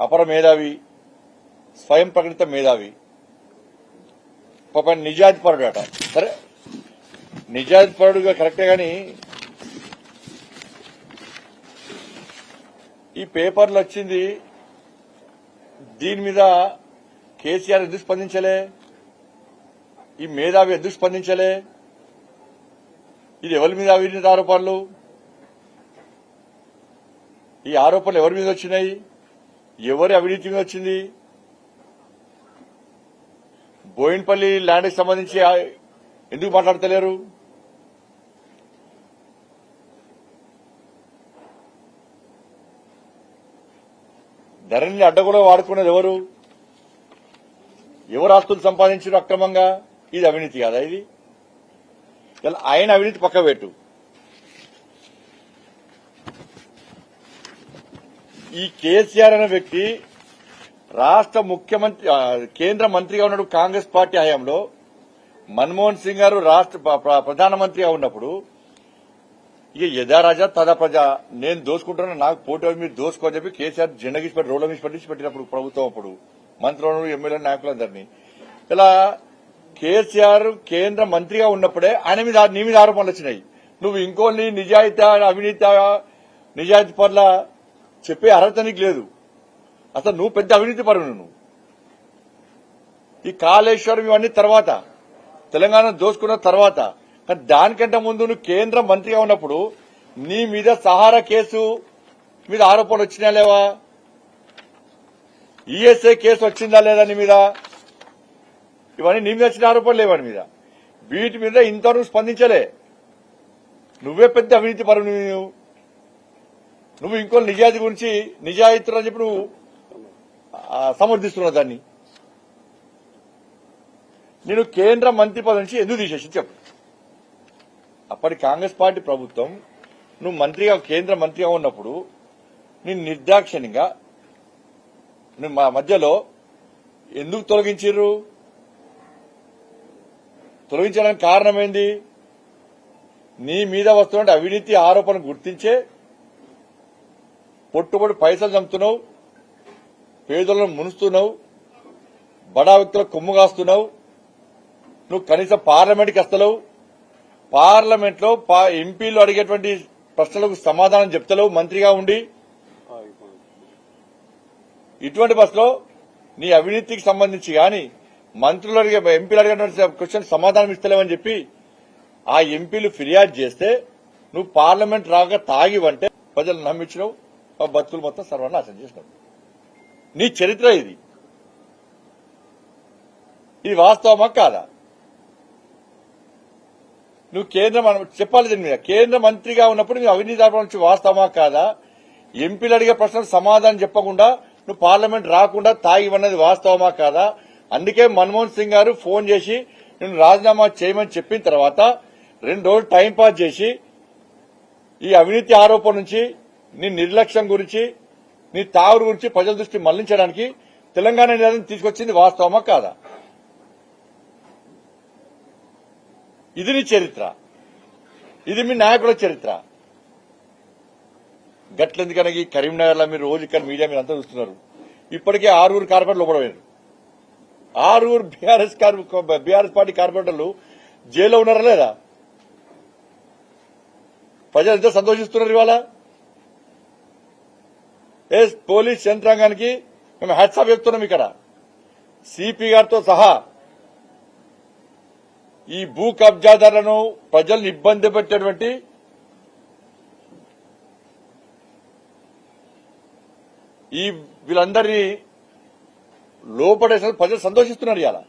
అపర మేధావి స్వయం ప్రకటిత మేధావి. పాప నిజాయితీ అట సరే నిజాయితీపరుడుగా కరెక్టే గాని ఈ పేపర్లు వచ్చింది దీని మీద కేసీఆర్ ఎందుకు స్పందించలే? ఈ మేధావి ఎందుకు స్పందించలే? ఇది ఎవరి మీద అవినీతి ఆరోపణలు? ఈ ఆరోపణలు ఎవరి మీద వచ్చినాయి? ఎవరి అవినీతి మీద వచ్చింది? బోయిన్పల్లి ల్యాండ్కి సంబంధించి ఎందుకు మాట్లాడతలేరు? ధరణిని అడ్డగోడ వాడుకునేది ఎవరు? ఎవరు ఆస్తులు సంపాదించారు అక్రమంగా? ఇది అవినీతి కాదా ఇది? ఆయన అవినీతి పక్క పెట్టు. ఈ కేసీఆర్ అనే వ్యక్తి రాష్ట్ర ముఖ్యమంత్రి కేంద్ర మంత్రిగా ఉన్నాడు కాంగ్రెస్ పార్టీ హయాంలో మన్మోహన్ సింగ్ గారు రాష్ట్ర ప్ర- ప్రధానమంత్రిగా ఉన్నప్పుడు ఇక యథారాజా తదా ప్రజ నేను దోసుకుంటున్నా నాకు పోటీ మీరు దోసుకోని చెప్పి కేసీఆర్ జెండా పెట్టి రోడ్ల గీసి పెట్టి పెట్టినప్పుడు ప్రభుత్వం అప్పుడు మంత్రులను ఎమ్మెల్యే నాయకులందరినీ. ఇలా కేసీఆర్ కేంద్ర మంత్రిగా ఉన్నప్పుడే ఆయన మీద నీ మీద ఆరోపణలు వచ్చినాయి. నువ్వు ఇంకోని నిజాయితీ అవినీతి నిజాయితీ పట్ల చెప్పే అర్హత నీకు లేదు. అసలు నువ్వు పెద్ద అవినీతి పరువు నువ్వు. ఈ కాళేశ్వరం ఇవన్నీ తర్వాత తెలంగాణ దోచుకున్న తర్వాత కానీ దానికంటే ముందు నువ్వు కేంద్ర మంత్రిగా ఉన్నప్పుడు నీ మీద సహారా కేసు మీద ఆరోపణలు వచ్చినా లేవా? ఈఎస్ఐ కేసు వచ్చిందా లేదా నీ మీద? ఇవన్నీ నీ మీద వచ్చిన ఆరోపణలు లేవా మీద? వీటి మీద ఇంతవరకు స్పందించలే. నువ్వే పెద్ద అవినీతి పరువు నువ్వు. నువ్వు ఇంకో నిజాయితీ గురించి నిజాయితీ అని చెప్పి నువ్వు సమర్థిస్తున్నావు దాన్ని. నేను కేంద్ర మంత్రి పదవి నుంచి ఎందుకు తీసేసి చెప్పు. అప్పటి కాంగ్రెస్ పార్టీ ప్రభుత్వం నువ్వు మంత్రిగా కేంద్ర మంత్రిగా ఉన్నప్పుడు నేను నిర్దాక్షిణ్యంగా నువ్వు మా మధ్యలో ఎందుకు తొలగించారు తొలగించడానికి కారణం ఏంది? నీ మీద వస్తున్న అవినీతి ఆరోపణ గుర్తించే పొట్టుబడి పైసలు చంపుతున్నావు పేదలను మునుస్తున్నావు బడా వ్యక్తులకు కొమ్ము కాస్తున్నావు నువ్వు కనీసం పార్లమెంట్కి వస్తలేవు పార్లమెంట్లో ఎంపీలు అడిగేటువంటి ప్రశ్నలకు సమాధానం చెప్తలేవు మంత్రిగా ఉండి. ఇటువంటి బస్సులో నీ అవినీతికి సంబంధించి గాని మంత్రులు అడిగే ఎంపీలు అడిగేటువంటి క్వశ్చన్ సమాధానం ఇస్తలేవని చెప్పి ఆ ఎంపీలు ఫిర్యాదు చేస్తే నువ్వు పార్లమెంట్ రాక తాగివంటే ప్రజలు నమ్మించినావు. ఆ బతుకులు మొత్తం సర్వనాశనం చేసినావు నీ చరిత్ర ఇది. ఇది వాస్తవమా కాదా? నువ్వు కేంద్ర చెప్పాలి దీని మీద. కేంద్ర మంత్రిగా ఉన్నప్పుడు నువ్వు అవినీతి నుంచి వాస్తవమా కాదా? ఎంపీలు అడిగే ప్రశ్నలు సమాధానం చెప్పకుండా నువ్వు పార్లమెంట్ రాకుండా తాగివన్నది వాస్తవమా కాదా? అందుకే మన్మోహన్ సింగ్ గారు ఫోన్ చేసి నేను రాజీనామా చేయమని చెప్పిన తర్వాత రెండు రోజులు టైంపాస్ చేసి ఈ అవినీతి ఆరోపణ నుంచి నీ నిర్లక్ష్యం గురించి నీ తాగుడు గురించి ప్రజల దృష్టి మళ్ళించడానికి తెలంగాణ నినాదం తీసుకొచ్చింది వాస్తవమా కాదా? ఇది నీ చరిత్ర. ఇది మీ నాయకుల చరిత్ర. గట్లెందుకన ఈ కరీంనగర్లో మీరు రోజు ఇక్కడ మీడియా మీరు అంతా చూస్తున్నారు. ఇప్పటికే ఆరుగురు కార్పొరేటర్లు లోపడపోయారు ఆరుగురు బీఆర్ఎస్ బీఆర్ఎస్ పార్టీ కార్పొరేటర్లు జైల్లో ఉన్నారా లేదా? ప్రజలు ఎంత సంతోషిస్తున్నారు ఇవాళ? పోలీస్ యంత్రాంగానికి మేము హ్యాట్సాప్ చెప్తున్నాం ఇక్కడ. సిపి గారితో సహా ఈ భూ కబ్జాదారులను ప్రజలను ఇబ్బంది పెట్టేటువంటి ఈ వీళ్ళందరినీ లోపడేసిన ప్రజలు సంతోషిస్తున్నారు ఇలా